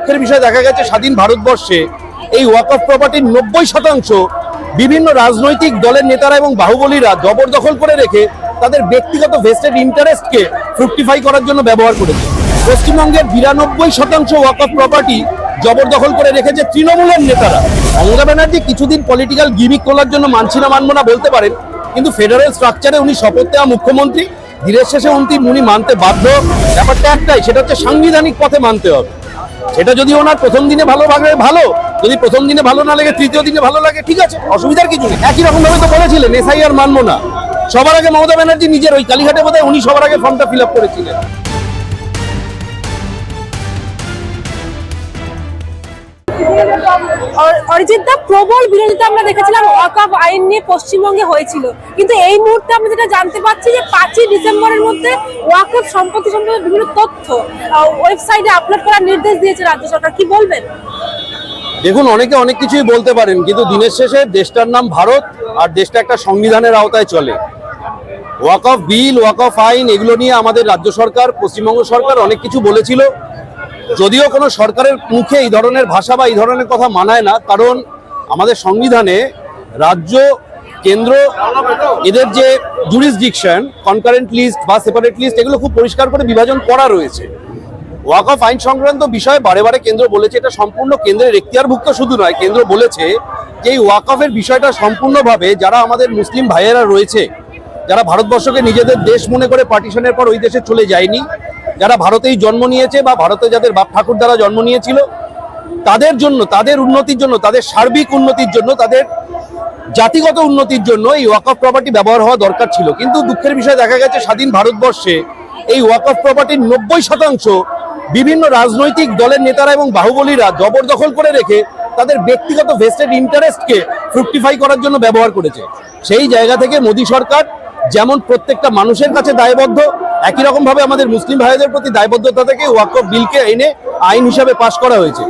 দুঃখের বিষয় দেখা গেছে, স্বাধীন ভারতবর্ষে এই ওয়াকফ প্রপার্টির নব্বই শতাংশ বিভিন্ন রাজনৈতিক দলের নেতারা এবং বাহুবলীরা জবরদখল করে রেখে তাদের ব্যক্তিগত ভেস্টেড ইন্টারেস্টকে ফ্রুক্টিফাই করার জন্য ব্যবহার করেছে। পশ্চিমবঙ্গের বিরানব্বই শতাংশ ওয়াকফ প্রপার্টি জবরদখল করে রেখেছে তৃণমূলের নেতারা। মমতা ব্যানার্জি কিছুদিন পলিটিক্যাল গিমিক তোলার জন্য মানছি না, মানবো না বলতে পারেন, কিন্তু ফেডারেল স্ট্রাকচারে উনি শপথ নেওয়া মুখ্যমন্ত্রী। দিনের শেষে উনি মানতে বাধ্য। ব্যাপারটা একটাই, সেটা হচ্ছে সাংবিধানিক পথে মানতে হবে। সেটা যদি ওনার প্রথম দিনে ভালো লাগে ভালো, যদি প্রথম দিনে ভালো না লাগে, তৃতীয় দিনে ভালো লাগে, ঠিক আছে, অসুবিধার কিছু নেই। একই রকম ভাবে তো বলেছিলেন, এসআই আর মানবো না। সবার আগে মমতা ব্যানার্জি নিজের ওই কালীঘাটে বোধহয় উনি সবার আগে ফর্মটা ফিল আপ করেছিলেন। অরিজিৎ দা প্রবল বিরোধিতা আমরা দেখেছিলাম ওয়াকফ আইন নিয়ে পশ্চিমবঙ্গে হয়েছিল। কিন্তু এই মুহূর্তে আমরা যেটা জানতে পারছি যে পাঁচই ডিসেম্বরের মধ্যে ওয়াকফ সম্পত্তি সম্পর্কে বিভিন্ন তথ্য ওয়েবসাইটে আপলোড করার নির্দেশ দিয়েছে রাজ্য সরকার। কি বলবেন? দেখুন, অনেকে অনেক কিছুই বলতে পারেন, কিন্তু দিনের শেষে দেশটার নাম ভারত আর দেশটা একটা সংবিধানের আওতায় চলে। ওয়াক অফ বিল, ওয়াক অফ আইন, এগুলো নিয়ে আমাদের রাজ্য সরকার, পশ্চিমবঙ্গ সরকার অনেক কিছু বলেছিল। যদিও কোনো সরকারের মুখে এই ধরনের ভাষা বা এই ধরনের কথা মানায় না, কারণ আমাদের সংবিধানে রাজ্য, কেন্দ্র, এদের যে জুরিসডিকশন কনকারেন্ট লিস্ট বা সেপারেট লিস্ট এগুলো খুব পরিষ্কার করে বিভাজন করা রয়েছে। ওয়াক অফ আইন সংক্রান্ত বিষয়ে বারে বারে কেন্দ্র বলেছে, এটা সম্পূর্ণ কেন্দ্রের এখতিয়ারভুক্ত শুধু নয়, কেন্দ্র বলেছে যে এই ওয়াক অফের বিষয়টা সম্পূর্ণভাবে যারা আমাদের মুসলিম ভাইয়েরা রয়েছে, যারা ভারতবর্ষকে নিজেদের দেশ মনে করে পার্টিশনের পর ওই দেশে চলে যায়নি যারা ভারতেই জন্ম নিয়েছে বা ভারতে যাদের বাপ ঠাকুর দ্বারা জন্ম নিয়েছিল, তাদের জন্য, তাদের উন্নতির জন্য, তাদের সার্বিক উন্নতির জন্য, তাদের জাতিগত উন্নতির জন্য এই ওয়াকফ প্রপার্টি ব্যবহার হওয়া দরকার ছিল। কিন্তু দুঃখের বিষয় দেখা গেছে, স্বাধীন ভারতবর্ষে এই ওয়াকফ প্রপার্টির নব্বই শতাংশ বিভিন্ন রাজনৈতিক দলের নেতারা এবং বাহুবলীরা জবরদখল করে রেখে তাদের ব্যক্তিগত ভেস্টেড ইন্টারেস্টকে ফ্রুক্টিফাই করার জন্য ব্যবহার করেছে। সেই জায়গা থেকে মোদী সরকার যেমন প্রত্যেকটা মানুষের কাছে দায়বদ্ধ একই রকম ভাবে আমাদের মুসলিম ভাইদের প্রতি দায়বদ্ধতা থেকে ওয়াকফ বিলকে এনে আইন হিসাবে পাশ করা হয়েছে।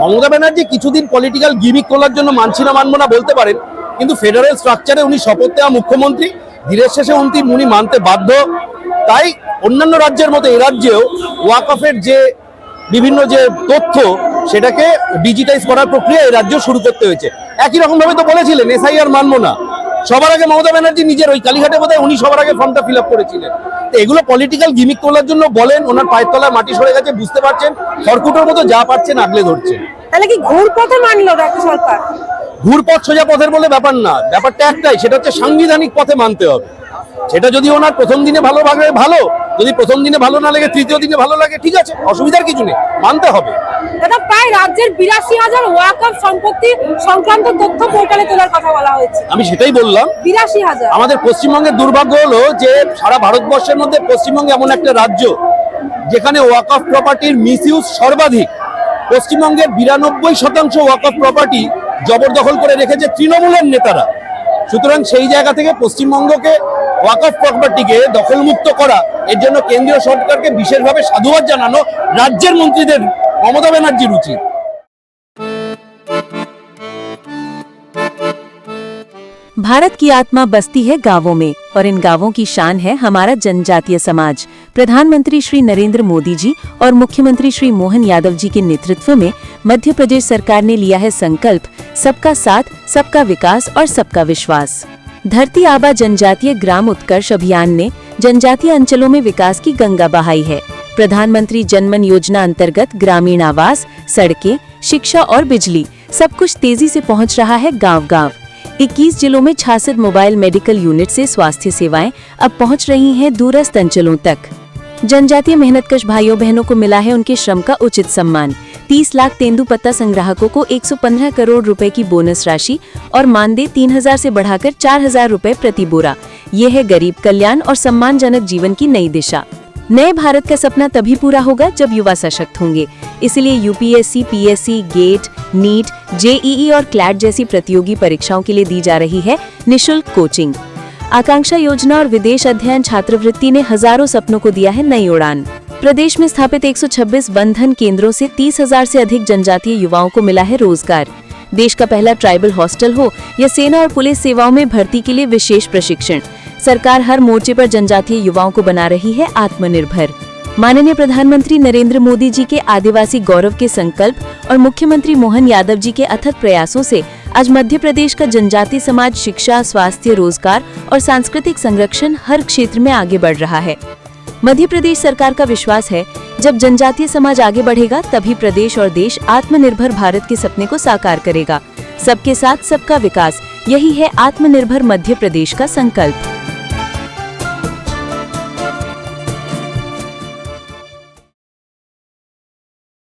মমতা ব্যানার্জি কিছুদিন পলিটিক্যাল গিমিক তোলার জন্য মানছি না, মানবো না বলতে পারেন, কিন্তু ফেডারেল স্ট্রাকচারে উনি শপথ নেওয়া মুখ্যমন্ত্রী দিনের শেষে উনি উনি মানতে বাধ্য। তাই অন্যান্য রাজ্যের মতো এ রাজ্যেও ওয়াকফের যে বিভিন্ন যে তথ্য, সেটাকে ডিজিটাইজ করার প্রক্রিয়া এই রাজ্য শুরু করতে হয়েছে। একই রকমভাবে তো বলেছিলেন এসআই আর মানবো না। সবার আগে মমতা ব্যানার্জি নিজের ওই কালীঘাটে বোধহয় উনি সবার আগে ফর্মটা ফিল আপ করেছিলেন। তো এগুলো পলিটিক্যাল গিমিক তোলার জন্য বলেন ওনার পায়ের তলায় মাটি সরে গেছে বুঝতে পারছেন খড়কুটোর মতো যা পারছেন আগলে ধরছেন তাহলে কি ঘুর পথে মানলো রাজ্য সরকার? ঘুরপথ সোজা পথের বলে ব্যাপার না ব্যাপারটা একটাই সেটা হচ্ছে সাংবিধানিক পথে মানতে হবে। সেটা যদি ওনার প্রথম দিনে ভালো ভালো যদি প্রথম দিনে ভালো না লাগে তৃতীয় দিনে ভালো লাগে ঠিক আছে অসুবিধার কিছু নেই মানতে হবে। দাদা প্রায় রাজ্যের বিরাশি হাজার ওয়াকফ সম্পত্তি সংক্রান্ত তথ্য পোর্টালে তোলার কথা বলা হয়েছে। আমি সেটাই বললাম। বিরাশি হাজার। আমাদের পশ্চিমবঙ্গের দুর্ভাগ্য হলো যে সারা ভারতবর্ষের মধ্যে পশ্চিমবঙ্গ এমন একটা রাজ্য যেখানে ওয়াকফ প্রপার্টির মিসইউজ সর্বাধিক। পশ্চিমবঙ্গের বিরানব্বই শতাংশ ওয়াকফ প্রপার্টি জবরদখল করে রেখেছে তৃণমূলের নেতারা। সুতরাং সেই জায়গা থেকে পশ্চিমবঙ্গকে ওয়াকফ প্রপার্টিকে দখলমুক্ত করা এর জন্য কেন্দ্রীয় সরকারকে বিশেষভাবে সাধুবাদ জানানো রাজ্যের মন্ত্রীদের মমতা ব্যানার্জির উচিত भारत की आत्मा बसती है गांवों में और इन गांवों की शान है हमारा जनजातीय समाज प्रधानमंत्री श्री नरेंद्र मोदी जी और मुख्यमंत्री श्री मोहन यादव जी के नेतृत्व में मध्य प्रदेश सरकार ने लिया है संकल्प सबका साथ सबका विकास और सबका विश्वास धरती आबा जनजातीय ग्राम उत्कर्ष अभियान ने जनजातीय अंचलों में विकास की गंगा बहाई है। प्रधानमंत्री जनमन योजना अंतर्गत ग्रामीण आवास, सड़कें, शिक्षा और बिजली सब कुछ तेज़ी से पहुँच रहा है गांव-गांव। 21 जिलों में छियासठ मोबाइल मेडिकल यूनिट से स्वास्थ्य सेवाएँ अब पहुँच रही हैं दूरस्थ अंचलों तक। जनजातीय मेहनतकश भाइयों बहनों को मिला है उनके श्रम का उचित सम्मान। 30 लाख तेंदुपत्ता संग्राहकों को 115 करोड़ रुपए की बोनस राशि और मानदेय 3000 से बढ़ाकर 4000 रुपए प्रति बोरा। ये है गरीब कल्याण और सम्मानजनक जीवन की नई दिशा। नए भारत का सपना तभी पूरा होगा जब युवा सशक्त होंगे। इसलिए UPSC, PSC, GATE, NEET, JEE और क्लैट जैसी प्रतियोगी परीक्षाओं के लिए दी जा रही है निशुल्क कोचिंग। आकांक्षा योजना और विदेश अध्ययन छात्रवृत्ति ने हज़ारों सपनों को दिया है नई उड़ान। प्रदेश में स्थापित 126 बंधन केंद्रों से 30,000 से अधिक जनजातीय युवाओं को मिला है रोज़गार। देश का पहला ट्राइबल हॉस्टल हो या सेना और पुलिस सेवाओं में भर्ती के लिए विशेष प्रशिक्षण। सरकार हर मोर्चे पर जनजातीय युवाओं को बना रही है आत्मनिर्भर। माननीय प्रधानमंत्री नरेंद्र मोदी जी के आदिवासी गौरव के संकल्प और मुख्यमंत्री मोहन यादव जी के अथक प्रयासों से आज मध्य प्रदेश का जनजाति समाज, शिक्षा, स्वास्थ्य, रोज़गार और सांस्कृतिक संरक्षण हर क्षेत्र में आगे बढ़ रहा है। मध्य प्रदेश सरकार का विश्वास है, जब जनजातीय समाज आगे बढ़ेगा, तभी प्रदेश और देश आत्मनिर्भर भारत के सपने को साकार करेगा। सबके साथ सबका विकास, यही है आत्मनिर्भर मध्य प्रदेश का संकल्प।